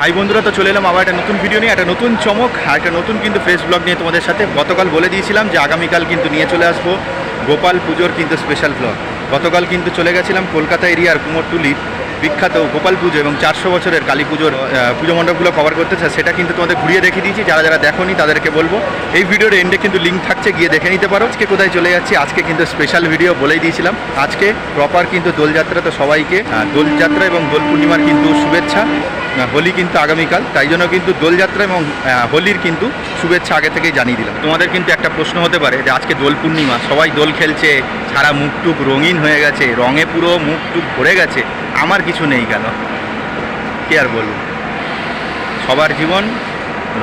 High বন্ধুরা, তো চলে এলাম আবার একটা নতুন ভিডিও নিয়ে, একটা নতুন চমক, আর একটা নতুন কিন্তু ফ্রেশ ব্লগ নিয়ে তোমাদের সাথে। গতকাল বলে দিয়েছিলাম যে আগামীকাল কিন্তু নিয়ে চলে আসব গোপাল পুজোর কিন্তু স্পেশাল ব্লগ গতকাল কিন্তু চলে গেছিলাম কলকাতা এরিয়ার কুমোরটুলির বিখ্যাত গোপাল পুজো এবং চারশো বছরের কালী পুজোর পুজো মণ্ডপগুলো কভার করতে চায় সেটা কিন্তু তোমাদের ঘুরিয়ে দেখিয়ে দিয়েছি, যারা যারা দেখোনি তাদেরকে বলব। এই ভিডিওর এন্ডে কিন্তু লিঙ্ক থাকছে, গিয়ে দেখে নিতে পারো। আজকে কোথায় চলে যাচ্ছি, আজকে কিন্তু স্পেশাল ভিডিও বলেই দিয়েছিলাম। আজকে প্রপার কিন্তু দোলযাত্রা তো সবাইকে দোলযাত্রা এবং দোল পূর্ণিমার কিন্তু শুভেচ্ছা। হোলি কিন্তু আগামীকাল তাই জন্য কিন্তু দোলযাত্রা এবং হোলির কিন্তু শুভেচ্ছা আগে থেকেই জানিয়ে দিলাম। তোমাদের কিন্তু একটা প্রশ্ন হতে পারে যে আজকে দোল পূর্ণিমা সবাই দোল খেলছে সারা মুখটুক রঙিন হয়ে গেছে রঙে পুরো মুখটুক ভরে গেছে আমার কিছু নেই কেন? কি আর বলব সবার জীবন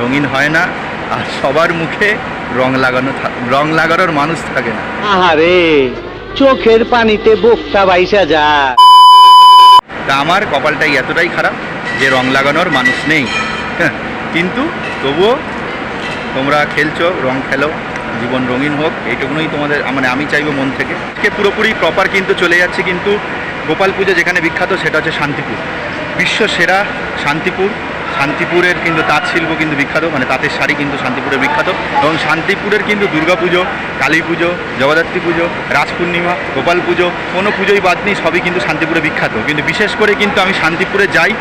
রঙিন হয় না আর সবার মুখে রং লাগানো রং লাগানোর মানুষ থাকে না। আহারে চোখের পানিতে বোকটা বাইসা যায়। তা আমার কপালটাই এতটাই খারাপ যে রং লাগানোর মানুষ নেই। হ্যাঁ, কিন্তু তবুও তোমরা খেলছো রং খেলো জীবন রঙিন হোক এইটুকুনই তোমাদের মানে আমি চাইব মন থেকে। আজকে পুরোপুরি প্রপার কিন্তু চলে যাচ্ছে কিন্তু গোপাল পুজো যেখানে বিখ্যাত সেটা হচ্ছে শান্তিপুর। বিশ্ব সেরা শান্তিপুর। শান্তিপুরের কিন্তু তাঁত শিল্প কিন্তু বিখ্যাত মানে তাঁতের শাড়ি কিন্তু শান্তিপুরের বিখ্যাত এবং শান্তিপুরের কিন্তু দুর্গাপুজো কালী পুজো, জগদ্ধাত্রী পুজো রাজ পূর্ণিমা গোপাল পুজো, কোনো পুজোই বাদ নেই, সবই কিন্তু শান্তিপুরে বিখ্যাত কিন্তু বিশেষ করে কিন্তু আমি শান্তিপুরে যাই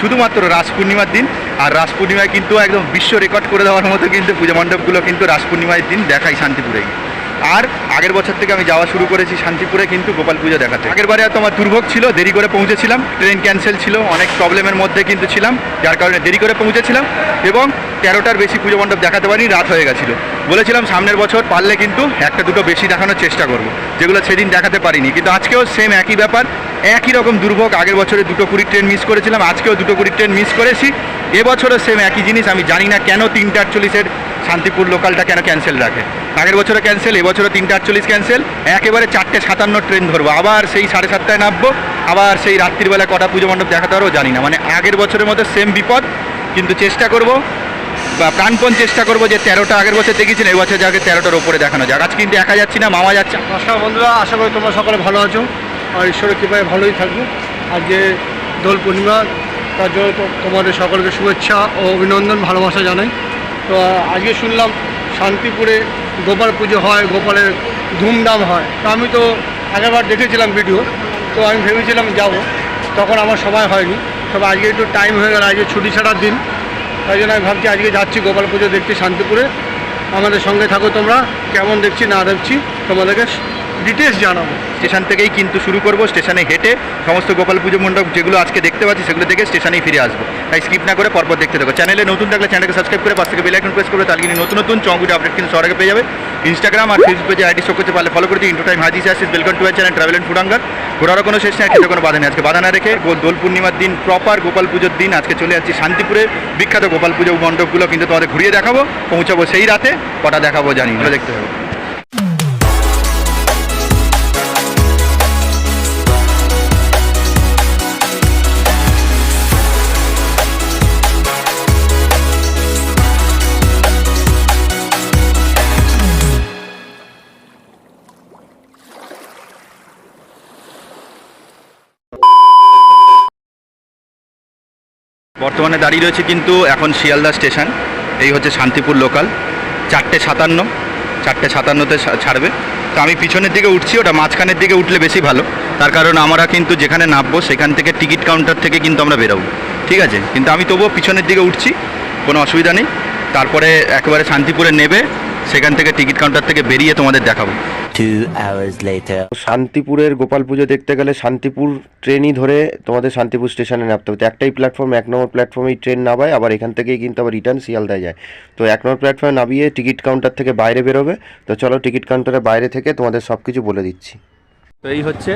শুধুমাত্র রাস পূর্ণিমার দিন, আর রাস পূর্ণিমায় কিন্তু একদম বিশ্ব রেকর্ড করে দেওয়ার মতো কিন্তু পূজা মণ্ডপগুলো কিন্তু রাস পূর্ণিমার দিন দেখাই শান্তিপুরে গিয়ে। আর আগের বছর থেকে আমি যাওয়া শুরু করেছি শান্তিপুরে, কিন্তু গোপাল পুজো দেখাতে। আগের বারে তো আমার দুর্ভোগ ছিল, দেরি করে পৌঁছেছিলাম। ট্রেন ক্যান্সেল ছিল, অনেক প্রবলেমের মধ্যে কিন্তু ছিলাম, যার কারণে দেরি করে পৌঁছেছিলাম। এবং তেরোটার বেশি পুজো মণ্ডপ দেখাতে পারিনি, রাত হয়ে গেছিল। বলেছিলাম সামনের বছর পারলে কিন্তু একটা দুটো বেশি দেখানোর চেষ্টা করব। যেগুলো সেদিন দেখাতে পারিনি। কিন্তু আজকেও সেম একই ব্যাপার, একই রকম দুর্ভোগ। আগের বছরে দুটো কুড়ি ট্রেন মিস করেছিলাম, আজকেও দুটো কুড়ি ট্রেন মিস করেছি। এবছরও সেম একই জিনিস, আমি জানি না কেন তিনটে আটচল্লিশের শান্তিপুর লোকালটা কেন ক্যান্সেল রাখে। আগের বছরও ক্যান্সেল এবছরও তিনটে আটচল্লিশ ক্যান্সেল একেবারে চারটে সাতান্ন ট্রেন ধরবো। আবার সেই সাড়ে সাতটায় নামবো। আবার সেই রাত্রিবেলা কটা পুজো মণ্ডপ দেখাতে পারব জানি না। মানে আগের বছরের মতো সেম বিপদ, কিন্তু চেষ্টা করব, বা প্রাণপণ চেষ্টা করব যে তেরোটা আগের বছর দেখেছিলাম এই বছর যাকে তেরোটার ওপরে দেখানো যাক। আজ কিন্তু একা যাচ্ছি না, মামা যাচ্ছে। নমস্কার বন্ধুরা, আশা করি তোমরা সকলে ভালো আছো। আর ঈশ্বরের কৃপায় ভালোই থাকব। আর যে দোল পূর্ণিমা, তার জন্য তোমাদের সকলকে শুভেচ্ছা ও অভিনন্দন, ভালোবাসা জানাই। তো আজকে শুনলাম শান্তিপুরে গোপাল পুজো হয়, গোপালের ধুমধাম হয়। তো আমি তো আগেরবার দেখেছিলাম ভিডিও তো আমি ভেবেছিলাম যাব। তখন আমার সময় হয়নি। তবে আজকে একটু টাইম হয়ে গেল, আজকে ছুটি ছাড়ার দিন। তাই জন্য আমি ভাবছি আজকে যাচ্ছি গোপাল পুজো দেখতে শান্তিপুরে। আমাদের সঙ্গে থাকো তোমরা, কেমন দেখছি না দেখছি তোমাদেরকে ডিটেলস জানাব। স্টেশন থেকেই কিন্তু শুরু করব, স্টেশনে হেঁটে সমস্ত গোপাল পুজো মণ্ডপ যেগুলো আজকে দেখতে পাচ্ছি সেগুলো দেখে স্টেশনেই ফিরে আসব। তাই স্কিপ না করে পরপর দেখতে থাকো। চ্যানেলে নতুন থাকলে চ্যানেলকে সাবস্ক্রাইব করে পাশ থেকে বেল আইকন প্রেস করবে তাহলে কিন্তু নতুন নতুন চঙ্গুটি আপডেট কিন্তু সবার পেয়ে যাবে। ইনস্টাগ্রাম আর ফেসবুক পেজে আইডি শো করতে পারলে ফলো করে দিই ইন্টু টাইম হাজিস আসিস welcome to channel travel and ফুডাঙ্গার ঘোরারও কোনো শেষ নেই কোনো বাধা নেই। আজকে বাধা না রেখে দোল পূর্ণিমার দিন প্রপার গোপাল পুজোর দিন। আজকে চলে যাচ্ছি শান্তিপুরে। বিখ্যাত গোপাল পুজো মণ্ডপগুলো কিন্তু তোমাদের ঘুরিয়ে দেখাবো, পৌঁছাবো সেই রাতে। কটা দেখাবো জানি দেখতে হবে বর্তমানে দাঁড়িয়ে রয়েছে কিন্তু এখন শিয়ালদা স্টেশন। এই হচ্ছে শান্তিপুর লোকাল চারটে সাতান্ন, চারটে সাতান্নতে ছাড়বে। তো আমি পিছনের দিকে উঠছি, ওটা মাঝখানের দিকে উঠলে বেশি ভালো। তার কারণ আমরা কিন্তু যেখানে নামবো, সেখান থেকে টিকিট কাউন্টার থেকে কিন্তু আমরা বেরোবো। ঠিক আছে? কিন্তু আমি তবুও পিছনের দিকে উঠছি, কোনো অসুবিধা নেই। তারপরে একেবারে শান্তিপুরে নেবে সেখান থেকে টিকিট কাউন্টার থেকে বেরিয়ে তোমাদের দেখাবো। Two hours later. শান্তিপুরের গোপাল পুজো দেখতে গেলে শান্তিপুর ট্রেনই ধরে তোমাদের শান্তিপুর স্টেশনে নামতে হবে। একটাই প্ল্যাটফর্ম এক নম্বর প্ল্যাটফর্মে ট্রেন নামায় আবার এখান থেকেই কিন্তু আবার রিটার্ন শিয়ালদায় যায়। তো এক নম্বর প্ল্যাটফর্মে নামিয়ে টিকিট কাউন্টার থেকে বাইরে বেরোবে। তো চলো টিকিট কাউন্টারের বাইরে থেকে তোমাদের সব কিছু বলে দিচ্ছি। তো এই হচ্ছে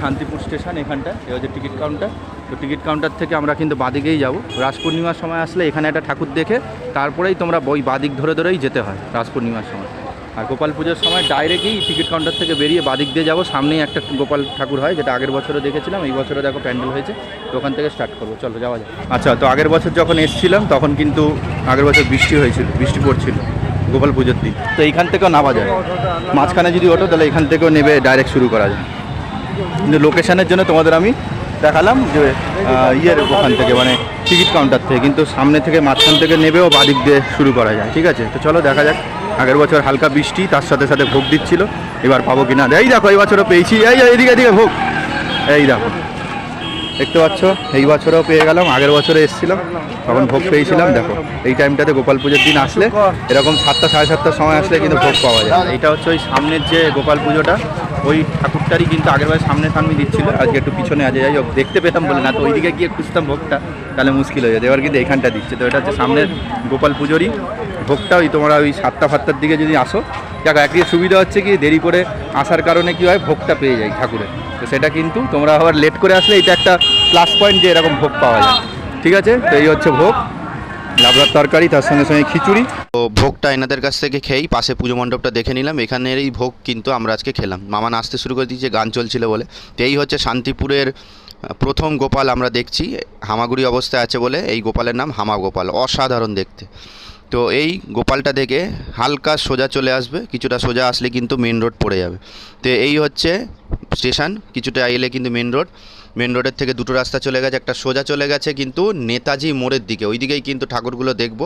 শান্তিপুর স্টেশন এখানটা, এই হচ্ছে টিকিট কাউন্টার। তো টিকিট কাউন্টার থেকে আমরা কিন্তু বাদিকেই যাব। রাস পূর্ণিমার সময় আসলে এখানে একটা ঠাকুর দেখে তারপরেই তোমরা বই বাদিক ধরে ধরেই যেতে হয় রাস পূর্ণিমার সময়। আর গোপাল পুজোর সময় ডাইরেক্টই টিকিট কাউন্টার থেকে বেরিয়ে বাদিক দিয়ে যাব। সামনেই একটা গোপাল ঠাকুর হয়, যেটা আগের বছরও দেখেছিলাম, এই বছরও দেখো প্যান্ডেল হয়েছে, তো ওখান থেকে স্টার্ট করব। চলো, যাওয়া যায় আচ্ছা তো আগের বছর যখন এসেছিলাম, তখন কিন্তু আগের বছর বৃষ্টি হয়েছিল, বৃষ্টি পড়ছিল। গোপাল পুজোর দিন। তো এইখান থেকেও নামা যায়। মাঝখানে যদি ওঠো, তাহলে এখান থেকেও নেবে ডাইরেক্ট শুরু করা যায়। কিন্তু লোকেশানের জন্য তোমাদের আমি দেখালাম যে ইয়ের ওখান থেকে মানে টিকিট কাউন্টার থেকে। কিন্তু সামনে থেকে মাঝখান থেকে নেবেও বাদিক দিয়ে শুরু করা যায়, ঠিক আছে? তো চলো দেখা যাক। আগের বছর হালকা বৃষ্টি, তার সাথে সাথে ভোগ দিচ্ছিল। এবার পাবো কি না এই দেখো, এই বছরও পেয়েছি। এই এদিকে এদিকে ভোগ। এই দেখো। দেখতে পাচ্ছ? এই বছরও পেয়ে গেলাম, আগের বছরে এসেছিলাম তখন ভোগ পেয়েছিলাম, দেখো। এই টাইমটাতে গোপাল পুজোর দিন আসলে এরকম সাতটা, সাড়ে সাতটার সময় আসলে কিন্তু ভোগ পাওয়া যায়। এটা হচ্ছে ওই সামনের যে গোপাল পুজোটা, ওই ঠাকুরটারই কিন্তু আগের বার সামনে সামনে দিচ্ছিল। আজকে একটু পিছনে আছে, যাই হোক, দেখতে পেতাম বলে না, তো ওইদিকে গিয়ে খুঁজতাম ভোগটা, তাহলে মুশকিল হয়ে যেত। এবার কিন্তু এখানটা দিচ্ছে, তো এটা হচ্ছে সামনের গোপাল পুজোরই ভোগটা ওই তোমরা ওই সাতটা ফাতটার দিকে যদি আসো, দেখো, একদিকে সুবিধা হচ্ছে কি, দেরি করে আসার কারণে কি হয়, ভোগটা পেয়ে যায় ঠাকুরের। তো সেটা কিন্তু তোমরা আবার লেট করে আসলে এটা একটা প্লাস পয়েন্ট যে এরকম ভোগ পাওয়া যায়। ঠিক আছে? তো এই হচ্ছে ভোগ। লাবড়ার তরকারি, তার সঙ্গে সঙ্গে খিচুড়ি। তো ভোগটা এনাদের কাছ থেকে খেয়েই পাশে পুজো মণ্ডপটা দেখে নিলাম। এখানের এই ভোগ কিন্তু আমরা আজকে খেলাম। মামা নাচতে শুরু করে দিয়েছে, গান চলছিল বলে। তো এই হচ্ছে শান্তিপুরের প্রথম গোপাল আমরা দেখছি। হামাগুড়ি অবস্থায় আছে বলে এই গোপালের নাম হামা গোপাল অসাধারণ দেখতে। তো এই গোপালটা থেকে হালকা সোজা চলে আসবে, কিছুটা সোজা আসলে কিন্তু মেন রোড পড়ে যাবে। তো এই হচ্ছে স্টেশন কিছুটা এলে কিন্তু মেন রোড মেন রোডের থেকে দুটো রাস্তা চলে গেছে, একটা সোজা চলে গেছে কিন্তু নেতাজি মোড়ের দিকে। ওই দিকেই কিন্তু ঠাকুরগুলো দেখব।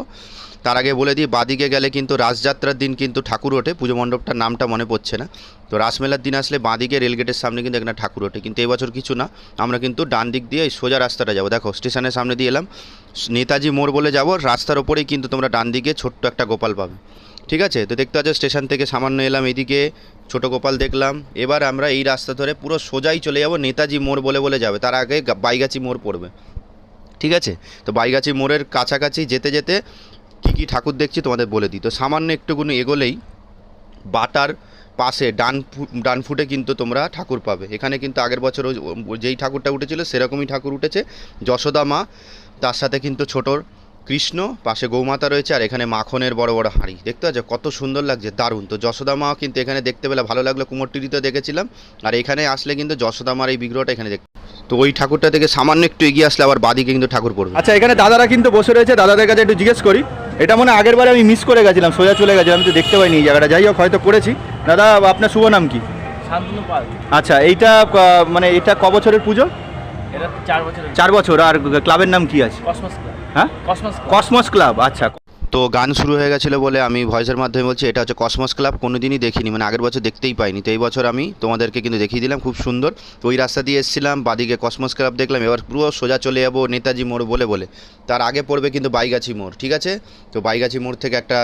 তার আগে বলে দিই, বাদিকে গেলে কিন্তু রাসযাত্রার দিন কিন্তু ঠাকুর ওঠে। পুজো মণ্ডপটার নামটা মনে পড়ছে না। তো রাসমেলার দিন আসলে বাঁদিকে রেলগেটের সামনে কিন্তু এখানে ঠাকুর ওঠে। কিন্তু এবছর কিছু না। আমরা কিন্তু ডান দিক দিয়ে সোজা রাস্তাটা যাব। দেখো, স্টেশনের সামনে দিয়ে এলাম। নেতাজি মোড় বলে যাব। রাস্তার ওপরেই কিন্তু তোমরা ডান দিকে ছোট্ট একটা গোপাল পাবে। ঠিক আছে? তো দেখতে পাচ্ছ, স্টেশন থেকে সামান্য এলাম এদিকে, ছোট গোপাল দেখলাম। এবার আমরা এই রাস্তা ধরে পুরো সোজাই চলে যাব নেতাজি মোড় বলে বলে যাবে। তার আগে বাইগাছি মোড় পড়বে। ঠিক আছে? তো বাইগাছি মোড়ের কাছাকাছি যেতে যেতে কী কী ঠাকুর দেখছি তোমাদের বলে দিই। তো সামান্য একটুকুনি এগোলেই বাটার পাশে ডান ডান ফুটে কিন্তু তোমরা ঠাকুর পাবে। এখানে কিন্তু আগের বছর যেই ঠাকুরটা উঠেছিল সেরকমই ঠাকুর উঠেছে। যশোদা মা, তার সাথে কিন্তু ছোটোর কৃষ্ণ পাশে গৌমাতা রয়েছে আর এখানে মাখনের বড় বড় হাঁড়ি। দেখতে পাচ্ছ কত সুন্দর লাগছে দারুণ। তো যশোদা মা কিন্তু এখানে দেখতে পেলে ভালো লাগল কুমোরটিরিতে দেখেছিলাম। আর এখানে আসলে কিন্তু যশোদা মার এই বিগ্রহটা এখানে দেখ তো ওই ঠাকুরটা থেকে সামান্য একটু এগিয়ে আসলে আবার বাদিকে কিন্তু ঠাকুর পড়বে। আচ্ছা এখানে দাদারা কিন্তু বসে রয়েছে দাদাদের কাছে একটু জিজ্ঞেস করি। এটা মনে হয় আগের বারে আমি মিস করে গেছিলাম সোজা চলে গেছিলাম আমি তো দেখতে পাইনি এই জায়গাটা। যাই হোক হয়তো করেছি। দাদা আপনার শুভ নাম কি? আচ্ছা এইটা মানে এটা ক বছরের পুজো? চার বছর আর ক্লাবের নাম কি আছে? Cosmos club. হ্যাঁ? কসমস ক্লাব কসমস ক্লাব আচ্ছা। তো গান শুরু হয়ে গেছিল বলে আমি ভয়েসের মাধ্যমে বলছি, এটা হচ্ছে কসমস ক্লাব কোনো দিনই দেখিনি। মানে আগের বছর দেখতেই পাইনি। তো এই বছর আমি তোমাদেরকে কিন্তু দেখিয়ে দিলাম, খুব সুন্দর। তো ওই রাস্তা দিয়ে এসেছিলাম, বাদিকে কসমস ক্লাব দেখলাম, এবার পুরো সোজা চলে যাব নেতাজি মোড় বলে বলে। তার আগে পড়বে কিন্তু বাইগাছি মোড়, ঠিক আছে? তো বাইগাছি মোড় থেকে একটা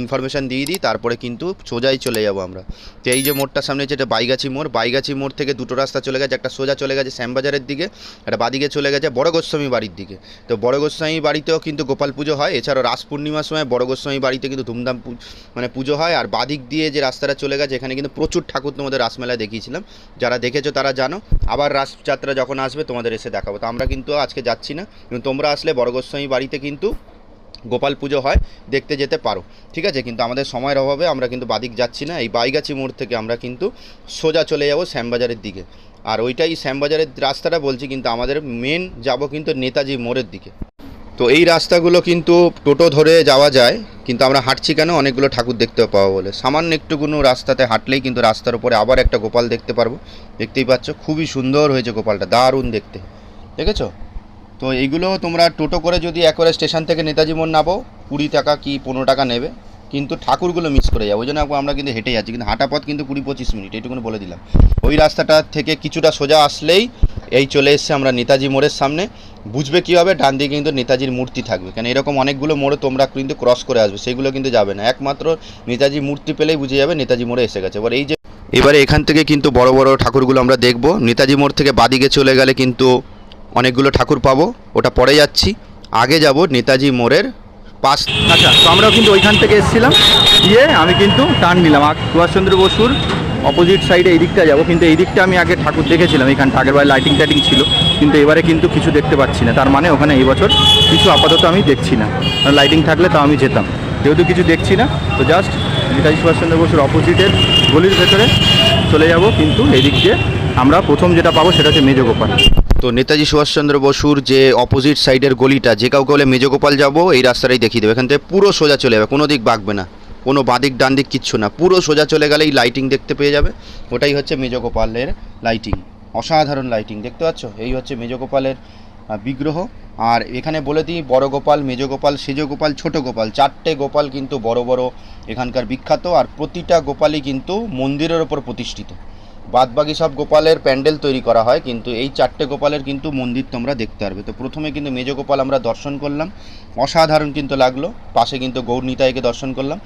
ইনফরমেশান দিয়ে দিই, তারপরে কিন্তু সোজাই চলে যাব আমরা। তো এই যে মোড়টার সামনে হচ্ছে এটা বাইগাছি মোড়। বাইগাছি মোড় থেকে দুটো রাস্তা চলে গেছে, একটা সোজা চলে গেছে শ্যামবাজারের দিকে, একটা বাদিকে চলে গেছে বড় গোস্বামী বাড়ির দিকে। তো বড় গোস্বামী বাড়িতেও কিন্তু গোপাল পুজো হয়, এছাড়াও রাস পূর্ণিমার সময় বড় গোস্বামী বাড়িতে কিন্তু ধুমধাম মানে পুজো হয়। আর বাদিক দিয়ে যে রাস্তাটা চলে গেছে, এখানে কিন্তু প্রচুর ঠাকুর তোমাদের রাসমেলায় দেখিয়েছিলাম। যারা দেখেছ তারা জানো। আবার রাসযাত্রা যখন আসবে, তোমাদের এসে দেখাবো। তো আমরা কিন্তু আজকে যাচ্ছি না। কিন্তু তোমরা আসলে বড় গোস্বামী বাড়িতে কিন্তু গোপাল পুজো হয়, দেখতে যেতে পারো। ঠিক আছে? কিন্তু আমাদের সময়ের অভাবে আমরা কিন্তু বাদিক যাচ্ছি না। এই বাইগাছি মোড় থেকে আমরা কিন্তু সোজা চলে যাব শ্যামবাজারের দিকে। আর ওইটাই শ্যামবাজারের রাস্তাটা বলছি, কিন্তু আমাদের মেন যাব কিন্তু নেতাজি মোড়ের দিকে। তো এই রাস্তাগুলো কিন্তু টোটো ধরে যাওয়া যায়, কিন্তু আমরা হাঁটছি কেন? অনেকগুলো ঠাকুর দেখতে পাবো বলে। সামান্য একটুকুনো রাস্তাতে হাঁটলেই কিন্তু রাস্তার উপরে আবার একটা গোপাল দেখতে পারব। দেখতেই পাচ্ছ, খুবই সুন্দর হয়েছে গোপালটা, দারুণ দেখতে। দেখেছ? তো এইগুলো তোমরা টোটো করে যদি একবারে স্টেশন থেকে নেতাজি মোড় নামো, কুড়ি টাকা কি পনেরো টাকা নেবে। কিন্তু ঠাকুরগুলো মিস করে যাব। ওই জন্য আমরা কিন্তু হেঁটে যাচ্ছি, কিন্তু হাঁটা পথ কিন্তু কুড়ি পঁচিশ মিনিট, এইটুকুনি বলে দিলাম। ওই রাস্তাটা থেকে কিছুটা সোজা আসলেই এই চলে এসছে আমরা নেতাজি মোড়ের সামনে। বুঝবে কীভাবে, ডান দিকে কিন্তু নেতাজির মূর্তি থাকবে। কেন এরকম অনেকগুলো মোড়ে তোমরা কিন্তু ক্রস করে আসবে, সেগুলো কিন্তু যাবে না। একমাত্র নেতাজি মূর্তি পেলেই বুঝে যাবে নেতাজি মোড়ে এসে গেছে। এবার এই যে এবারে এখান থেকে কিন্তু বড় বড় ঠাকুরগুলো আমরা দেখব। নেতাজি মোড় থেকে বাদিকে চলে গেলে কিন্তু অনেকগুলো ঠাকুর পাবো। ওটা পরে যাচ্ছি। আগে যাব নেতাজি মোড়ের পাশ। আচ্ছা তো আমরাও কিন্তু ওইখান থেকে এসেছিলাম। গিয়ে আমি কিন্তু টার্ন নিলাম। সুভাষচন্দ্র বসুর অপোজিট সাইডে এই দিকটা যাব। কিন্তু এই দিকটা আমি আগে ঠাকুর দেখেছিলাম। এখানটা আগের বার লাইটিং টাইটিং ছিল। কিন্তু এবারে কিন্তু কিছু দেখতে পাচ্ছি না। তার মানে ওখানে এই বছর কিছু আপাতত আমি দেখছি না। লাইটিং থাকলে তাও আমি যেতাম। যেহেতু কিছু দেখছি না, তো জাস্ট নেতাজি সুভাষচন্দ্র বসুর অপোজিটের গলির ভেতরে চলে যাব, কিন্তু এই দিক দিয়ে আমরা প্রথম যেটা পাবো সেটা হচ্ছে মেজগোপাল তো নেতাজি সুভাষচন্দ্র বসুর যে অপোজিট সাইডের গলিটা, যে কাউকে বলে মেজগোপাল যাব, এই রাস্তাটাই দেখিয়ে দেবে। এখান থেকে পুরো সোজা চলে যাবে, কোনো দিক বাঁকবে না। কোনো বাদিক ডান দিক কিচ্ছু না। পুরো সোজা চলে গেলেই লাইটিং দেখতে পেয়ে যাবে। ওটাই হচ্ছে মেজগোপালের লাইটিং অসাধারণ লাইটিং দেখতে পাচ্ছ? এই হচ্ছে মেজগোপালের বিগ্রহ। আর এখানে বলে দিই, বড় গোপাল, মেজ গোপাল, সেজ গোপাল, ছোট গোপাল, চারটে গোপাল কিন্তু বড় বড় এখানকার বিখ্যাত, আর প্রতিটা গোপালই কিন্তু মন্দিরের ওপর প্রতিষ্ঠিত। বাদবাকি সব গোপালের প্যান্ডেল তৈরি করা হয়, কিন্তু এই চারটে গোপালের কিন্তু মন্দির তোমরা দেখতে পারবে। তো প্রথমে কিন্তু মেজ গোপাল আমরা দর্শন করলাম, অসাধারণ কিন্তু লাগল। পাশে কিন্তু গৌর নিতাইকে দর্শন করলাম।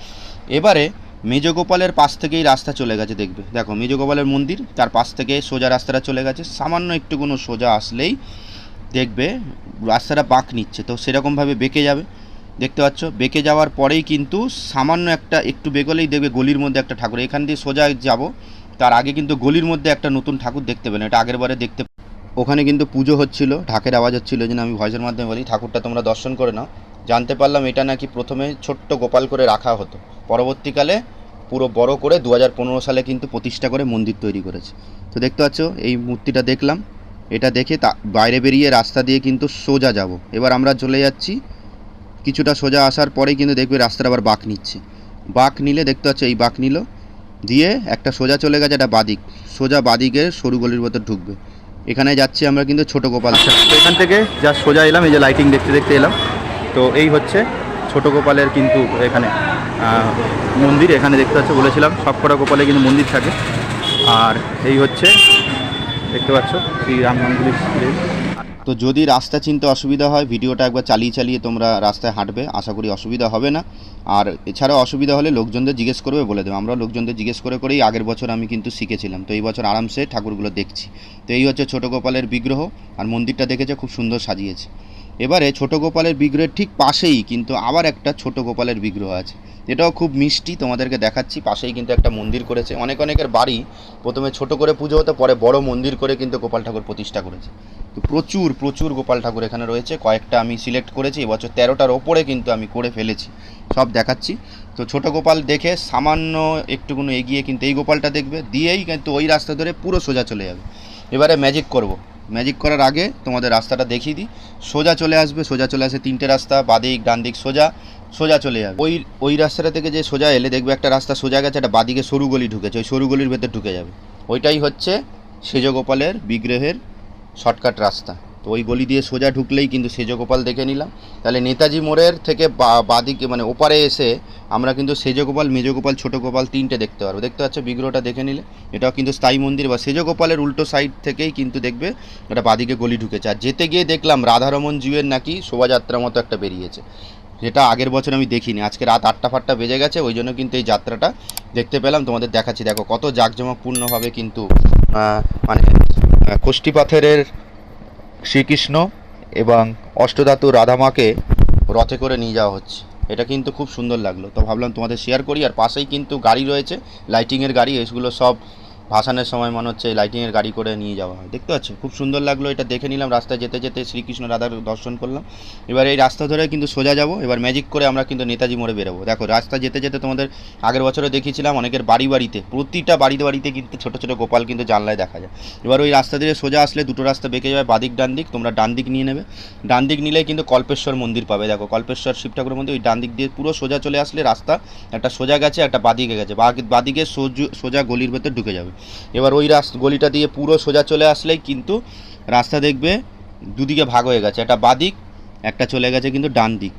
এবারে মেজগোপালের পাশ থেকেই রাস্তা চলে গেছে, দেখবে। দেখো, মেজগোপালের মন্দির, তার পাশ থেকে সোজা রাস্তাটা চলে গেছে। সামান্য একটু কোনো সোজা আসলেই দেখবে রাস্তাটা বাঁক নিচ্ছে। তো সেরকমভাবে বেঁকে যাবে। দেখতে পাচ্ছ? বেঁকে যাওয়ার পরেই কিন্তু সামান্য একটা, একটু বেগলেই দেখবে গলির মধ্যে একটা ঠাকুর। এখান দিয়ে সোজা যাব, তার আগে কিন্তু গলির মধ্যে একটা নতুন ঠাকুর দেখতে পেলেন এটা আগের বারে দেখতে ওখানে কিন্তু পুজো হচ্ছিল, ঢাকের আওয়াজ হচ্ছিল জন্য আমি ভয়েসের মাধ্যমে বলি। ঠাকুরটা তোমরা দর্শন করে নাও। জানতে পারলাম এটা নাকি প্রথমে ছোট্ট গোপাল করে রাখা হতো। পরবর্তীকালে পুরো বড় করে দু হাজার পনেরো সালে কিন্তু প্রতিষ্ঠা করে মন্দির তৈরি করেছে। তো দেখতে পাচ্ছ, এই মূর্তিটা দেখলাম। এটা দেখে তা বাইরে বেরিয়ে রাস্তা দিয়ে কিন্তু সোজা যাব। এবার আমরা চলে যাচ্ছি। কিছুটা সোজা আসার পরেই কিন্তু দেখবে রাস্তাটা আবার বাঁক নিচ্ছে। বাঁক নিলে দেখতে পাচ্ছ, এই বাঁক নিল। দিয়ে একটা সোজা চলে গেছে, একটা বাদিক। সোজা বাদিকে সরু গলির মতো ঢুকবে। এখানে যাচ্ছি আমরা কিন্তু ছোট গোপাল। আচ্ছা এখান থেকে যা সোজা এলাম, এই যে লাইটিং দেখতে দেখতে এলাম। তো এই হচ্ছে ছোট গোপালের কিন্তু এখানে। মন্দির এখানে দেখতে পাচ্ছ, বলেছিলাম সব কটা গোপালে কিন্তু মন্দির থাকে। আর এই হচ্ছে, দেখতে পাচ্ছ শ্রী রাম গাঙ্গুলি তো যদি রাস্তা চিনতে অসুবিধা হয়, ভিডিওটা একবার চালিয়ে চালিয়ে তোমরা রাস্তায় হাঁটবে, আশা করি অসুবিধা হবে না। আর এছাড়াও অসুবিধা হলে লোকজনদের জিজ্ঞেস করবে, বলে দেবে। আমরা লোকজনদের জিজ্ঞেস করে করেই আগের বছর আমি কিন্তু শিখেছিলাম। তো এই বছর আরামসে ঠাকুরগুলো দেখছি। তো এই হচ্ছে ছোট গোপালের বিগ্রহ, আর মন্দিরটা দেখেছে, খুব সুন্দর সাজিয়েছে। এবারে ছোট গোপালের বিগ্রহের ঠিক পাশেই কিন্তু আবার একটা ছোট গোপালের বিগ্রহ আছে। এটাও খুব মিষ্টি, তোমাদেরকে দেখাচ্ছি, পাশেই কিন্তু একটা মন্দির করেছে। অনেক অনেকের বাড়ি প্রথমে ছোট করে পুজো হতো, পরে বড় মন্দির করে কিন্তু গোপাল ঠাকুর প্রতিষ্ঠা করেছে। তো প্রচুর প্রচুর গোপাল ঠাকুর এখানে রয়েছে। কয়েকটা আমি সিলেক্ট করেছি, এবছর তেরোটার ওপরে কিন্তু আমি করে ফেলেছি। সব দেখাচ্ছি। তো ছোট গোপাল দেখে সামান্য একটুকুনো এগিয়ে কিন্তু এই গোপালটা দেখবে, দিয়েই কিন্তু ওই রাস্তা ধরে পুরো সোজা চলে যাবে। এবারে ম্যাজিক করব। ম্যাজিক করার আগে তোমাদের রাস্তাটা দেখিয়ে দিই। সোজা চলে আসবে, সোজা চলে আসে তিনটে রাস্তা, বাদিক ডান দিক সোজা সোজা চলে যাবে ওই ওই রাস্তাটা থেকে যে সোজা এলে দেখবে একটা রাস্তা সোজা গেছে, একটা বাদিকে সরু গলি ঢুকেছে, ওই সরু গলির ভেতর ঢুকে যাবে। ওইটাই হচ্ছে সেজগোপালের বিগ্রহের শর্টকাট রাস্তা। তো ওই গলি দিয়ে সোজা ঢুকলেই কিন্তু সেজগোপাল দেখে নিলাম। তাহলে নেতাজি মোড়ের থেকে বাদিকে মানে ওপারে এসে আমরা কিন্তু সেজগোপাল মেজগোপাল ছোট গোপাল তিনটে দেখতে পারব। দেখতে পাচ্ছ বিগ্রহটা দেখে নিলে। এটাও কিন্তু স্থায়ী মন্দির বা সেজগোপালের উল্টো সাইড থেকেই কিন্তু দেখবে ওটা বাদিকে গলি ঢুকেছে। আর যেতে গিয়ে দেখলাম রাধারমন জিউয়ের নাকি শোভাযাত্রা মতো একটা বেরিয়েছে। যেটা আগের বছর আমি দেখিনি। আজকে রাত আটটা ফাটটা বেজে গেছে ওই জন্য কিন্তু এই যাত্রাটা দেখতে পেলাম। তোমাদের দেখাচ্ছি। দেখো কত জাঁকজমকপূর্ণভাবে কিন্তু মানে আহ, কোষ্ঠী পাথরের শ্রীকৃষ্ণ এবং অষ্টধাতু রাধামাকে রথে করে নিয়ে যাওয়া হচ্ছে। এটা কিন্তু খুব সুন্দর লাগল। তো ভাবলাম তোমাদের শেয়ার করি, আর পাশেই কিন্তু গাড়ি রয়েছে লাইটিংয়ের গাড়ি, এগুলো সব ভাসানের সময় মনে হচ্ছে লাইটিংয়ের গাড়ি করে নিয়ে যাওয়া হয়। দেখতে পাচ্ছ খুব সুন্দর লাগল এটা দেখে নিলাম। রাস্তায় যেতে যেতে শ্রীকৃষ্ণ রাধার দর্শন করলাম। এবার এই রাস্তা ধরে কিন্তু সোজা যাব। এবার ম্যাজিক করে আমরা কিন্তু নেতাজি মোড়ে বেরোবো। দেখো, রাস্তা যেতে যেতে তোমাদের আগের বছরে দেখিয়েছিলাম, অনেকের বাড়ি বাড়িতে, প্রতিটা বাড়িতে বাড়িতে কিন্তু ছোটো ছোটো গোপাল কিন্তু জানলায় দেখা যায়। এবার ওই রাস্তা দিয়ে সোজা আসলে দুটো রাস্তা বেঁকে যাবে, বাদিক, ডান দিক। তোমরা ডান দিক নিয়ে নেবে। ডান দিক নিলেই কিন্তু কল্পেশ্বর মন্দির পাবে। দেখো, কল্পেশ্বর শিব ঠাকুরের মন্দির, ওই ডান দিক দিয়ে পুরো সোজা চলে আসলে রাস্তা একটা সোজা গেছে, একটা বাদিকে গেছে। বাদিকে সোজা গলির ভেতর ঢুকে যাবে। এবার ওই রাস্তা গলিটা দিয়ে পুরো সোজা চলে আসলেই কিন্তু রাস্তা দেখবে দুদিকে ভাগ হয়ে গেছে। একটা বাদিক, একটা চলে গেছে কিন্তু ডান দিক।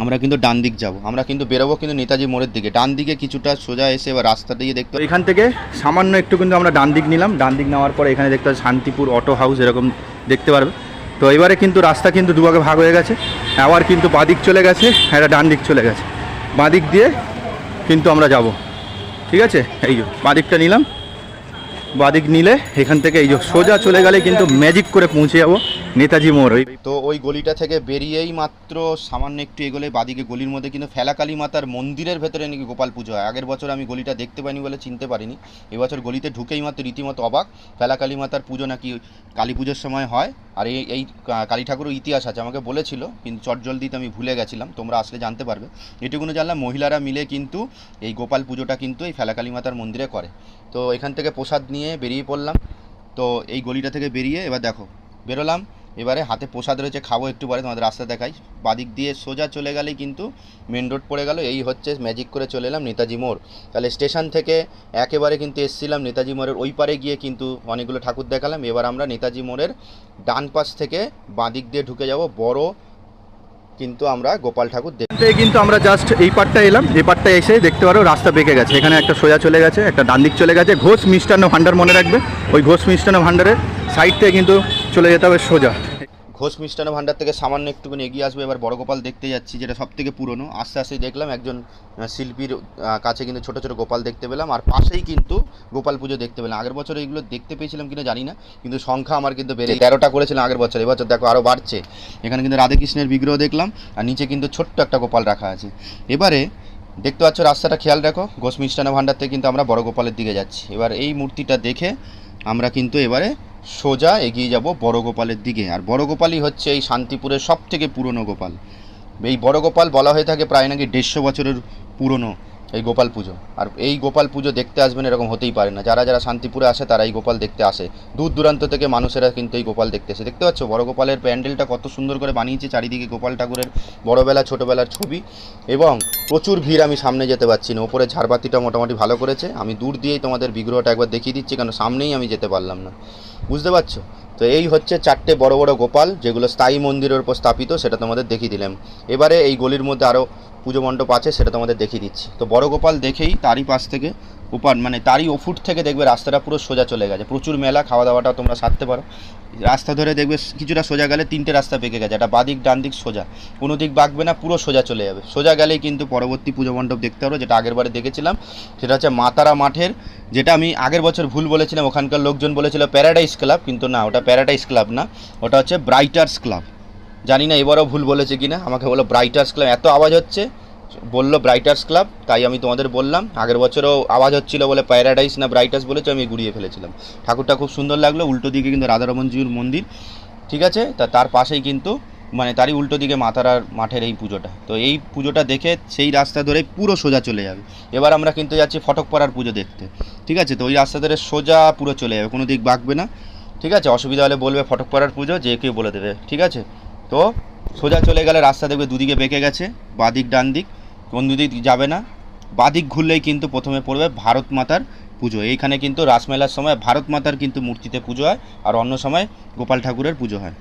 আমরা কিন্তু ডান দিক যাব। আমরা কিন্তু বেরোবো কিন্তু নেতাজি মোড়ের দিকে। ডান দিকে কিছুটা সোজা এসে এবার রাস্তা দিয়ে দেখতে এখান থেকে সামান্য একটু কিন্তু আমরা ডান দিক নিলাম। ডান দিক নেওয়ার পরে এখানে দেখতে শান্তিপুর অটো হাউস, এরকম দেখতে পারবে। তো এবারে কিন্তু রাস্তা কিন্তু দুভাগে ভাগ হয়ে গেছে। আবার কিন্তু বাদিক চলে গেছে, একটা ডান দিক চলে গেছে। বাদিক দিয়ে কিন্তু আমরা যাব। ঠিক আছে? এই যে, বাদিকটা নিলাম। বাদিক নিলে এখান থেকে এই যে সোজা চলে গেলে কিন্তু ম্যাজিক করে পৌঁছে যাব। নেতাজি মোড় তো ওই গলিটা থেকে বেরিয়েই মাত্র সামান্য একটু এগোলে বাদিকে গলির মধ্যে, কিন্তু ফেলাকালী মাতার মন্দিরের ভেতরে নাকি গোপাল পুজো হয়। আগের বছর আমি গলিটা দেখতে পাইনি বলে চিনতে পারিনি। এবছর গলিতে ঢুকেই মাত্র রীতিমতো অবাক। ফেলাকালী মাতার পুজো নাকি কালী পুজোর সময় হয়। আর এই এই কালী ঠাকুরের ইতিহাস আছে, আমাকে বলেছিল, কিন্তু চটজলদিতে আমি ভুলে গেছিলাম, তোমরা আসলে জানতে পারবে। এটুকুনো জানলাম, মহিলারা মিলে কিন্তু এই গোপাল পুজোটা কিন্তু এই ফেলাকালী মাতার মন্দিরে করে। তো এখান থেকে প্রসাদ নিয়ে বেরিয়ে পড়লাম। তো এই গলিটা থেকে বেরিয়ে এবার দেখো, বেরোলাম। এবারে হাতে প্রসাদ রয়েছে, খাব একটু পরে, তোমাদের রাস্তা দেখাই। বাদিক দিয়ে সোজা চলে গেলেই কিন্তু মেন রোড পড়ে গেল। এই হচ্ছে ম্যাজিক করে চলে এলাম নেতাজি মোড়। তাহলে স্টেশন থেকে একেবারে কিন্তু এসছিলাম নেতাজি মোড়ের ওই পারে গিয়ে কিন্তু অনেকগুলো ঠাকুর দেখালাম। এবার আমরা নেতাজি মোড়ের ডান পাশ থেকে বাদিক দিয়ে ঢুকে যাব। বড় কিন্তু আমরা গোপাল ঠাকুর দেখতে কিন্তু আমরা জাস্ট এই পার্টটা এলাম। এই পার্টটা এসে দেখতে পারো রাস্তা বেঁকে গেছে। এখানে একটা সোজা চলে গেছে, একটা ডান দিক চলে গেছে। ঘোষ মিষ্টান্ন ভাণ্ডার মনে রাখবে। ওই ঘোষ মিষ্টান্ন ভাণ্ডারের সাইড থেকে কিন্তু চলে যেতে হবে সোজা। ঘোষ মিষ্টান্ন ভাণ্ডার থেকে সামান্য একটুখানি এগিয়ে আসবে। এবার বড় গোপাল দেখতে যাচ্ছি, যেটা সব থেকে পুরনো। আস্তে আস্তে দেখলাম একজন শিল্পীর কাছে কিন্তু ছোট ছোট গোপাল দেখতে পেলাম। আর পাশেই কিন্তু গোপাল পুজো দেখতে পেলাম। আগের বছর এইগুলো দেখতে পেয়েছিলাম কিনা জানি না, কিন্তু সংখ্যা আমার কিন্তু বেড়ে তেরোটা করেছিলাম আগের বছর, এবছর দেখো আরও বাড়ছে। এখানে কিন্তু রাধাকৃষ্ণের বিগ্রহ দেখলাম, আর নিচে কিন্তু ছোট্ট একটা গোপাল রাখা আছে। এবারে দেখতে পাচ্ছ, রাস্তাটা খেয়াল রাখো, ঘোষ মিষ্টান্ন ভাণ্ডার থেকে কিন্তু আমরা বড় গোপালের দিকে যাচ্ছি। এবার এই মূর্তিটা দেখে আমরা কিন্তু এবারে সোজা এগিয়ে যাব বড়গোপালের দিকে। আর বড়গোপালই হচ্ছে এই শান্তিপুরের সব থেকে পুরনো গোপাল। এই বড়গোপাল বলা হয়ে থাকে প্রায় নাকি দেড়শো বছরের পুরনো। এই গোপাল পুজো। আর এই গোপাল পুজো দেখতে আসবেন এরকম হতেই পারে না। যারা যারা শান্তিপুরে আসে তারা এই গোপাল দেখতে আসে। দূর দূরান্ত থেকে মানুষেরা কিন্তু এই গোপাল দেখতে আসে। দেখতে পাচ্ছ? বড় গোপালের প্যান্ডেলটা কত সুন্দর করে বানিয়েছে চারিদিকে গোপাল ঠাকুরের বড়বেলা, ছোটোবেলার ছবি। এবং প্রচুর ভিড় আমি সামনে যেতে পারছি না। ওপরে ঝাড়বাতিটা মোটামুটি ভালো করেছে। আমি দূর দিয়েই তোমাদের বিগ্রহটা একবার দেখিয়ে দিচ্ছি, কেন সামনেই আমি যেতে পারলাম না। বুঝতে পারছ? তো এই হচ্ছে চারটে বড় বড় গোপাল, যেগুলো স্থায়ী মন্দিরের উপর স্থাপিত, সেটা তোমাদের দেখিয়ে দিলাম। এবারে এই গলির মধ্যে আরও পুজো মণ্ডপ আছে, সেটা তোমাদের দেখিয়ে দিচ্ছি। তো বড় গোপাল দেখেই তারই পাশ থেকে উপান মানে তারই ওফুট থেকে দেখবে রাস্তাটা পুরো সোজা চলে গেছে। প্রচুর মেলা, খাওয়া দাওয়াটা তোমরা সারতে পারো। রাস্তা ধরে দেখবে কিছুটা সোজা গেলে তিনটে রাস্তা পেকে গেছে, একটা বাদিক ডান দিক সোজা, কোনো দিক বাঁকবে না, পুরো সোজা চলে যাবে। সোজা গেলেই কিন্তু পরবর্তী পুজো মণ্ডপ দেখতে পারো, যেটা আগের বারে দেখেছিলাম, সেটা হচ্ছে মাতারা মাঠের, যেটা আমি আগের বছর ভুল বলেছিলাম, ওখানকার লোকজন বলেছিল প্যারাডাইস ক্লাব কিন্তু না, ওটা প্যারাডাইস ক্লাব না, ওটা হচ্ছে ব্রাইটার্স ক্লাব জানি না এবারও ভুল বলেছে কিনা, আমাকে বলো ব্রাইটার্স ক্লাব এত আওয়াজ হচ্ছে বলল ব্রাইটার্স ক্লাব তাই আমি তোমাদের বললাম। আগের বছরও আওয়াজ হচ্ছিল বলে প্যারাডাইস না ব্রাইটার্স বলেছে, আমি গুড়িয়ে ফেলেছিলাম। ঠাকুরটা খুব সুন্দর লাগল, উল্টো দিকে কিন্তু রাধারমনজির মন্দির, ঠিক আছে? তা তার পাশেই কিন্তু মানে তারই উল্টো দিকে মাতারার মাঠের এই পুজোটা। তো এই পুজোটা দেখে সেই রাস্তা ধরে পুরো সোজা চলে যাবে। এবার আমরা কিন্তু যাচ্ছি ফটকপাড়ার পুজো দেখতে, ঠিক আছে? তো ওই রাস্তা ধরে সোজা পুরো চলে যাবে, কোনো দিক বাঁকবে না, ঠিক আছে? অসুবিধা হলে বলবে ফটকপাড়ার পুজো, যে কেউ বলে দেবে, ঠিক আছে? তো সোজা চলে গেলে রাস্তা দেখবে দুদিকে বেঁকে গেছে বাদিক ডান দিক। কোন যাবে না। বাদিক ঘুরলেই কিন্তু প্রথমে পড়বে ভারত মাতার পুজো। এইখানে কিন্তু রাসমেলার সময় ভারত মাতার কিন্তু মূর্তিতে পুজো হয় আর অন্য সময় গোপাল ঠাকুরের পুজো হয়।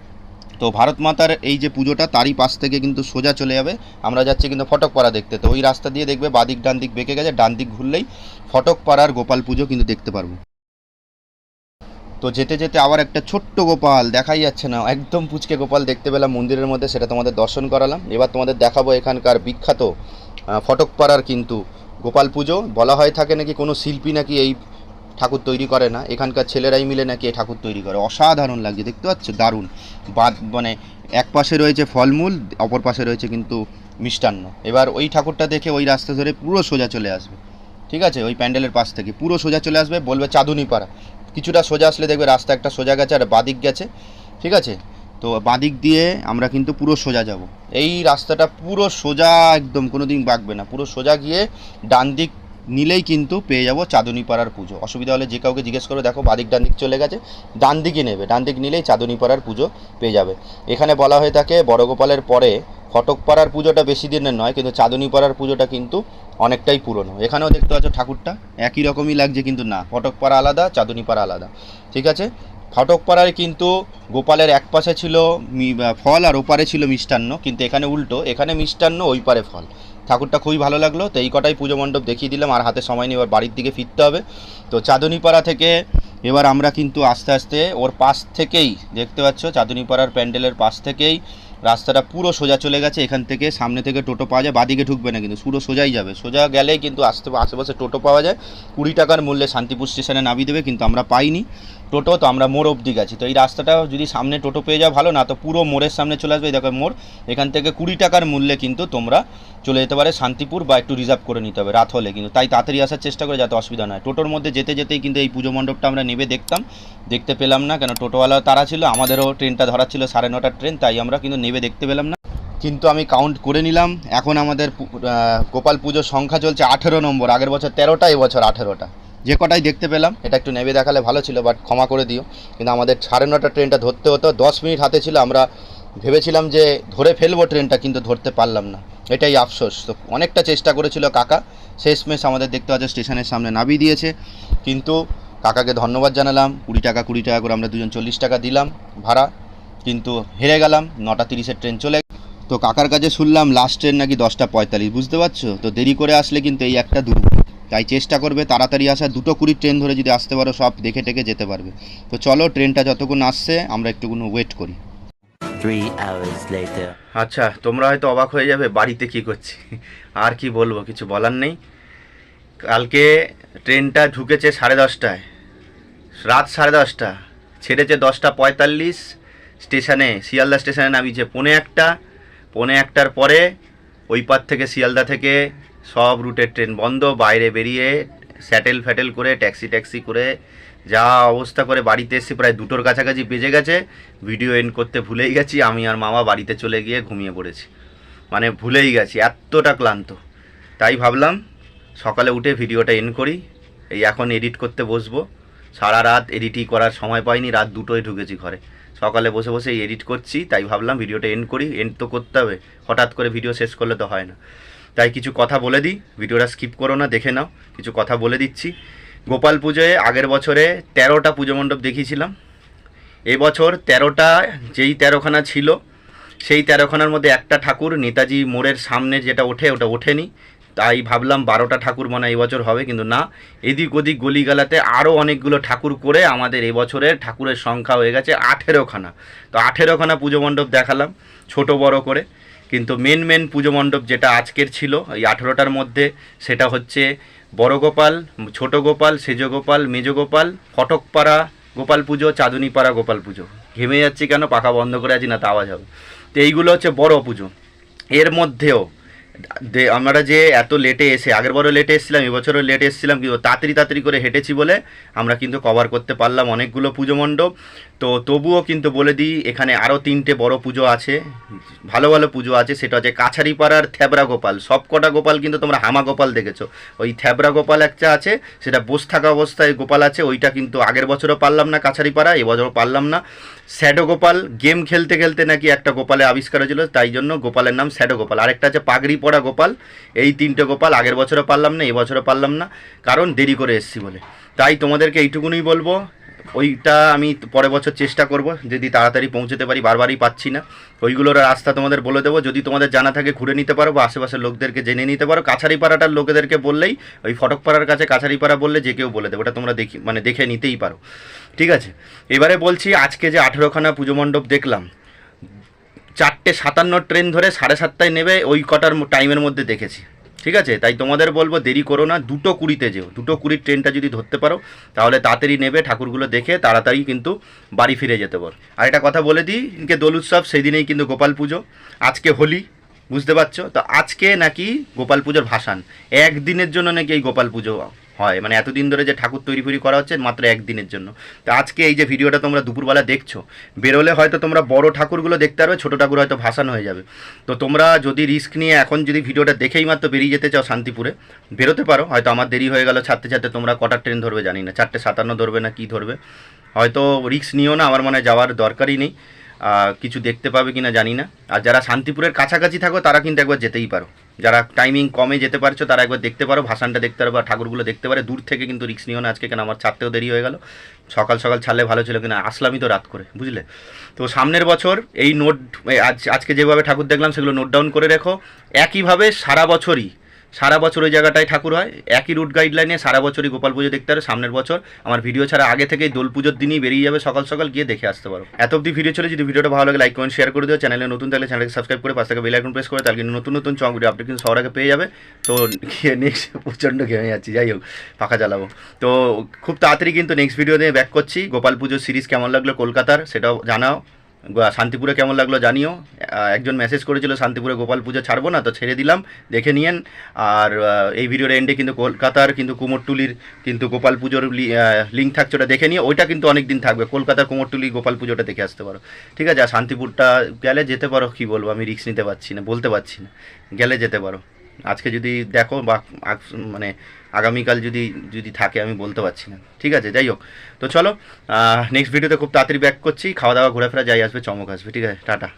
তো ভারত মাতার এই যে পুজোটা তারই পাশ থেকে কিন্তু সোজা চলে যাবে। আমরা যাচ্ছি কিন্তু ফটকপাড়া দেখতে। তো ওই রাস্তা দিয়ে দেখবে বাদিক ডান দিক বেঁকে গেছে। ডান দিক ঘুরলেই ফটকপাড়ার গোপাল পুজো কিন্তু দেখতে পারব। তো যেতে যেতে আবার একটা ছোট্ট গোপাল দেখাই যাচ্ছে না। একদম পুচকে গোপাল দেখতে পেলাম মন্দিরের মধ্যে। সেটা তোমাদের দর্শন করালাম। এবার তোমাদের দেখাবো এখানকার বিখ্যাত ফটকপাড়ার কিন্তু গোপাল পুজো। বলা হয় থাকে নাকি কোনো শিল্পী নাকি এই ঠাকুর তৈরি করে না। এখানকার ছেলেরাই মিলে নাকি এই ঠাকুর তৈরি করে। অসাধারণ লাগছে, দেখতে পাচ্ছ? দারুণ। বাদ মানে এক পাশে রয়েছে ফলমূল, অপর পাশে রয়েছে কিন্তু মিষ্টান্ন। এবার ওই ঠাকুরটা দেখে ওই রাস্তা ধরে পুরো সোজা চলে আসবে। ঠিক আছে? ওই প্যান্ডেলের পাশ থেকে পুরো সোজা চলে আসবে, বলবে চাঁদুনি পাড়া কিছুটা সোজা আসলে দেখবে রাস্তা একটা সোজা গেছে আর বাদিক গেছে। ঠিক আছে? তো বাদিক দিয়ে আমরা কিন্তু পুরো সোজা যাব। এই রাস্তাটা পুরো সোজা একদম কোনো দিন বাঁকবে না। পুরো সোজা গিয়ে ডান দিক নিলেই কিন্তু পেয়ে যাব চাঁদনি পাড়ার পুজো। অসুবিধা হলে যে কাউকে জিজ্ঞেস করবে, দেখো বাদিক ডান দিক চলে গেছে। ডান দিকে নেবে। ডান দিক নিলেই চাঁদনি পাড়ার পুজো পেয়ে যাবে। এখানে বলা হয়ে থাকে, বড়গোপালের পরে ফটক পাড়ার পুজোটা বেশি দিনের নয়, কিন্তু চাঁদনি পাড়ার পুজোটা কিন্তু অনেকটাই পুরনো। এখানেও দেখতে পাচ্ছ ঠাকুরটা, একই রকমই লাগছে কিন্তু না। ফটক পাড়া আলাদা চাঁদনি পাড়া আলাদা। ঠিক আছে? ফটকপাড়ায় কিন্তু গোপালের এক পাশে ছিল ফল আর ওপারে ছিল মিষ্টান্ন, কিন্তু এখানে উল্টো, এখানে মিষ্টান্ন, ওই পারে ফল। ঠাকুরটা খুবই ভালো লাগল, তো এই কটাই পুজো মণ্ডপ দেখিয়ে দিলাম, আর হাতে সময় নিয়ে এবার বাড়ির দিকে ফিরতে হবে। তো চাঁদনীপাড়া থেকে এবার আমরা কিন্তু আস্তে আস্তে ওর পাশ থেকেই, দেখতে পাচ্ছ, চাঁদনীপাড়ার প্যান্ডেলের পাশ থেকেই রাস্তাটা পুরো সোজা চলে গেছে, এখান থেকে সামনে থেকে টোটো পাওয়া যায়, বাদিকে ঢুকবে না কিন্তু, পুরো সোজাই যাবে। সোজা গেলেই কিন্তু আস্তে, আশেপাশে টোটো পাওয়া যায়, কুড়ি টাকার মূল্যে শান্তিপুর স্টেশনে নামিয়ে দেবে, কিন্তু আমরা পাইনি। টোটো, তো আমরা মোড় অবধি গেছি। তো এই রাস্তাটা যদি সামনে টোটো পেয়ে যাও, ভালো না, তো পুরো মোড়ের সামনে চলে আসবে। দেখো মোড়, এখান থেকে কুড়ি টাকার মূল্যে কিন্তু তোমরা চলে যেতে পারে, শান্তিপুর বা একটু রিজার্ভ করে নিতে হবে রাত হলে কিন্তু। তাই তাড়াতাড়ি আসার চেষ্টা করে, যাতে অসুবিধা নয় টোটোর মধ্যে যেতে যেতেই কিন্তু এই পুজো মণ্ডপটা আমরা নেবে, দেখতাম। দেখতে পেলাম না, কেন টোটোওয়ালা তারা ছিল, আমাদেরও ট্রেনটা ধরা ছিল সাড়ে নটার ট্রেন, তাই আমরা কিন্তু নেবে, দেখতে পেলাম না। কিন্তু আমি কাউন্ট করে নিলাম, এখন আমাদের গোপাল পুজোর সংখ্যা চলছে আঠেরো নম্বর, আগের বছর তেরোটা, এবছর আঠেরোটা। যে কটাই দেখতে পেলাম, এটা একটু নেবে দেখালে ভালো ছিল বাট ক্ষমা করে দিও। কিন্তু আমাদের সাড়ে নটা ট্রেনটা ধরতে হতো, দশ মিনিট হাতে ছিল, আমরা ভেবেছিলাম যে ধরে ফেলব ট্রেনটা, কিন্তু ধরতে পারলাম না। এটাই আফসোস। তো অনেকটা চেষ্টা করেছিল কাকা, শেষমেশ আমাদের দেখতে পাচ্ছে স্টেশনের সামনে নামিয়ে দিয়েছে। কিন্তু কাকাকে ধন্যবাদ জানালাম, কুড়ি টাকা কুড়ি টাকা করে আমরা দুজন চল্লিশ টাকা দিলাম ভাড়া, কিন্তু হেরে গেলাম, নটা তিরিশের ট্রেন চলে তো কাকার কাছে শুনলাম লাস্ট ট্রেন নাকি দশটা পঁয়তাল্লিশ, বুঝতে পারছ? তো দেরি করে আসলে কিন্তু এই একটা দুর্ভোগ তাই চেষ্টা করবে তাড়াতাড়ি আসা। দুটো কুড়ির ট্রেন ধরে যদি আসতে পারো সব দেখে টেকে যেতে পারবে। তো চলো ট্রেনটা যতক্ষণ আসছে আমরা একটুকুন ওয়েট করি। আচ্ছা তোমরা হয়তো অবাক হয়ে যাবে বাড়িতে কি করছি? আর কি বলব কিছু বলার নেই। কালকে ট্রেনটা ঢুকেছে সাড়ে দশটায়। রাত সাড়ে দশটা। ছেড়েছে দশটা পঁয়তাল্লিশ। স্টেশনে শিয়ালদা স্টেশনে নামিয়েছে পৌনে একটা। পৌনে একটার পরে ওই পার থেকে শিয়ালদা থেকে সব রুটের ট্রেন বন্ধ, বাইরে বেরিয়ে স্যাটেল ফ্যাটেল করে, ট্যাক্সি ট্যাক্সি করে, যা অবস্থা করে বাড়িতে এসে প্রায় দুটোর কাছাকাছি বেজে গেছে। ভিডিও এন্ড করতে ভুলেই গেছি, আমি আর মামা বাড়িতে চলে গিয়ে ঘুমিয়ে পড়েছি। মানে ভুলেই গেছি, এতটা ক্লান্ত। তাই ভাবলাম, সকালে উঠে ভিডিওটা এন্ড করি। এই এখন এডিট করতে বসবো। সারা রাত এডিটই করার সময় পাইনি, রাত দুটোয় ঢুকেছি ঘরে। সকালে বসে বসে এডিট করছি, তাই ভাবলাম ভিডিওটা এন্ড করি। এন্ড তো করতে হবে, হঠাৎ করে ভিডিও শেষ করলে তো হয় না। তাই কিছু কথা বলে দিই। ভিডিওটা স্কিপ করো না, দেখে নাও। কিছু কথা বলে দিচ্ছি। গোপাল পুজোয় আগের বছরে তেরোটা পুজো মণ্ডপ দেখিয়েছিলাম। এবছর তেরোটা, যেই তেরোখানা ছিল, সেই তেরোখানার মধ্যে একটা ঠাকুর নেতাজি মোড়ের সামনে যেটা ওঠে, ওটা ওঠেনি। তাই ভাবলাম বারোটা ঠাকুর মনে এবছর হবে, কিন্তু না। এদিক ওদিক গলিগালাতে আরও অনেকগুলো ঠাকুর করে আমাদের এবছরের ঠাকুরের সংখ্যা হয়ে গেছে আঠেরোখানা। তো আঠেরোখানা পুজো মণ্ডপ দেখালাম, ছোট বড় করে। কিন্তু মেন মেন পুজো মণ্ডপ যেটা আজকের ছিল, এই আঠেরোটার মধ্যে, সেটা হচ্ছে বড় গোপাল ছোট গোপাল সেজ গোপাল মেজ গোপাল ফটকপাড়া, গোপাল পুজো, চাঁদুনিপাড়া, গোপাল পুজো। ঘেমে যাচ্ছি কেন? পাখা বন্ধ করে আছি, না তা আওয়াজ হবে। তো এইগুলো হচ্ছে বড় পুজো। এর মধ্যেও আমরা যে এত লেটে এসে, আগের বড় লেটে এসেছিলাম, এবছরও লেটে এসেছিলাম, কিন্তু তাড়াতাড়ি তাড়াতাড়ি করে হেঁটেছি বলে আমরা কিন্তু কভার করতে পারলাম অনেকগুলো পুজো মণ্ডপ। তো তবুও কিন্তু বলে দিই, এখানে আরও তিনটে বড় পুজো আছে। ভালো ভালো পুজো আছে, সেটা হচ্ছে কাছারিপাড়ার থ্যাবরা গোপাল সব কটা গোপাল কিন্তু তোমরা হামা গোপাল দেখেছ। ওই থ্যাবরা গোপাল একটা আছে, সেটা বস থাকা অবস্থায় গোপাল আছে, ওইটা কিন্তু আগের বছরও পারলাম না কাছারিপাড়া, এবছরও পারলাম না। শ্যাডো গোপাল গেম খেলতে খেলতে নাকি একটা গোপালে আবিষ্কার হয়েছিল, তাই জন্য গোপালের নাম শ্যাডো গোপাল আরেকটা আছে পাগড়ি পড়া গোপাল, এই তিনটে গোপাল আগের বছরও পারলাম না, এবছরও পারলাম না, কারণ দেরি করে এসেছি বলে। তাই তোমাদেরকে এইটুকুনই বলব ওইটা আমি পরের বছর চেষ্টা করব, যদি তাড়াতাড়ি পৌঁছতে পারি, বারবারই পাচ্ছি না। ওইগুলোর রাস্তা তোমাদের বলে দেবো, যদি তোমাদের জানা থাকে ঘুরে নিতে পারো বা আশেপাশের লোকদেরকে জেনে নিতে পারো। কাছারিপাড়াটার লোকেদেরকে বললেই, ওই ফটকপাড়ার কাছে কাছারিপাড়া বললে যে কেউ বলে দেবে, ওটা তোমরা দেখি মানে দেখে নিতেই পারো। ঠিক আছে? এবারে বলছি, আজকে যে আঠেরোখানা পুজো মণ্ডপ দেখলাম, চারটে সাতান্ন ট্রেন ধরে সাড়ে সাতটায় নেবে, ওই কটার টাইমের মধ্যে দেখেছি। ঠিক আছে? তাই তোমাদের বলব দেরি করো না, দুটো কুড়িতে যেও। দুটো কুড়ির ট্রেনটা যদি ধরতে পারো, তাহলে তাড়াতাড়ি নেবে, ঠাকুরগুলো দেখে তাড়াতাড়ি কিন্তু বাড়ি ফিরে যেতে পারো। আর একটা কথা বলে দিই, ইনকে দোল উৎসব সেই দিনেই কিন্তু গোপাল পুজো, আজকে হোলি, বুঝতে পারছ? তো আজকে নাকি গোপাল পুজোর ভাসান, একদিনের জন্য নাকি এই গোপাল পুজো হয়। মানে এতদিন ধরে যে ঠাকুর তৈরি ফুরি করা হচ্ছে মাত্র একদিনের জন্য। তো আজকে এই যে ভিডিওটা তোমরা দুপুরবেলা দেখছ, বেরোলে হয়তো তোমরা বড় ঠাকুরগুলো দেখতে পারবে, ছোটো ঠাকুর হয়তো ভাসান হয়ে যাবে। তো তোমরা যদি রিস্ক নিয়ে এখন যদি ভিডিওটা দেখেই মাত্র বেরিয়ে যেতে চাও শান্তিপুরে, বেরোতে পারো। হয়তো আমার দেরি হয়ে গেল, ছাড়তে ছাড়তে তোমরা কটার ট্রেন ধরবে জানি না, চারটে সাতান্ন ধরবে না কি ধরবে। হয়তো রিস্ক নিও না, আমার মনে যাওয়ার দরকারই নেই। কিছু দেখতে পাবে কিনা জানি না। আর যারা শান্তিপুরের কাছাকাছি থাকো, তারা কিন্তু একবার যেতেই পারো। যারা টাইমিং কমে যেতে পারছ, তারা একবার দেখতে পারো, ভাসানটা দেখতে পারো বা ঠাকুরগুলো দেখতে পারে। দূর থেকে কিন্তু রিক্স নিও না, আজকে কেন আমার ছাড়তেও দেরি হয়ে গেল। সকাল সকাল ছাড়লে ভালো ছিল কিনা, আসলামই তো রাত করে, বুঝলে? তো সামনের বছর এই নোট আজ, আজকে যেভাবে ঠাকুর দেখলাম, সেগুলো নোট ডাউন করে রেখো। একইভাবে সারা বছরই সারা বছর ওই জায়গাটায় ঠাকুর হয়। একই রুট গাইডলাইনে সারা বছরই গোপাল পুজো দেখতে পারো, সামনের বছর। আমার ভিডিও ছাড়া আগে থেকেই দোল পুজোর দিনই বেরিয়ে যাবে সকাল সকাল, গিয়ে দেখে আসতে পারো। এত অবধি ভিডিও চলে যদি ভিডিওটা ভালো লাগে লাইক কমেন্ট শেয়ার করে দিও। চ্যানেলে নতুন থাকলে চ্যানেলকে সাবস্ক্রাইব করে পাশে বেল আইকন প্রেস করে, তাহলে কিন্তু নতুন নতুন চং ভিডিও আপনি কিন্তু সবার আগে পেয়ে যাবে। তো গিয়ে নেক্সট প্রচণ্ড ঘেমে যাচ্ছি, যাই হোক পাখা চালাবো তো খুব তাড়াতাড়ি কিন্তু নেক্সট ভিডিও নিয়ে ব্যাক করছি। গোপাল পুজোর সিরিজ কেমন লাগল, কলকাতার, সেটাও জানাও। শান্তিপুরে কেমন লাগল জানিও। একজন মেসেজ করেছিল, শান্তিপুরে গোপাল পুজো ছাড়বো না, তো ছেড়ে দিলাম, দেখে নিয়েন। আর এই ভিডিওর এন্ডে কিন্তু কলকাতার, কিন্তু কুমোরটুলির, কিন্তু গোপাল পুজোর লিঙ্ক থাকছে ওটা দেখে নিয়ে ওইটা কিন্তু অনেক দিন থাকবে, কলকাতার কুমোরটুলি গোপাল পুজোটা দেখে আসতে পারো। ঠিক আছে, আর শান্তিপুরটা গেলে যেতে পারো, কী বলব, আমি রিস্ক নিতে পারছি না, বলতে পারছি না। গেলে যেতে পারো। আজকে যদি দেখো বা মানে আগামীকাল যদি যদি থাকে, আমি বলতে পারছি না। ঠিক আছে, যাই হোক। তো চলো নেক্সট ভিডিওতে খুব তাড়াতাড়ি ব্যাক করছি। খাওয়া দাওয়া, ঘোরাফেরা, যাই আসবে, চমক আসবে। ঠিক আছে, টাটা।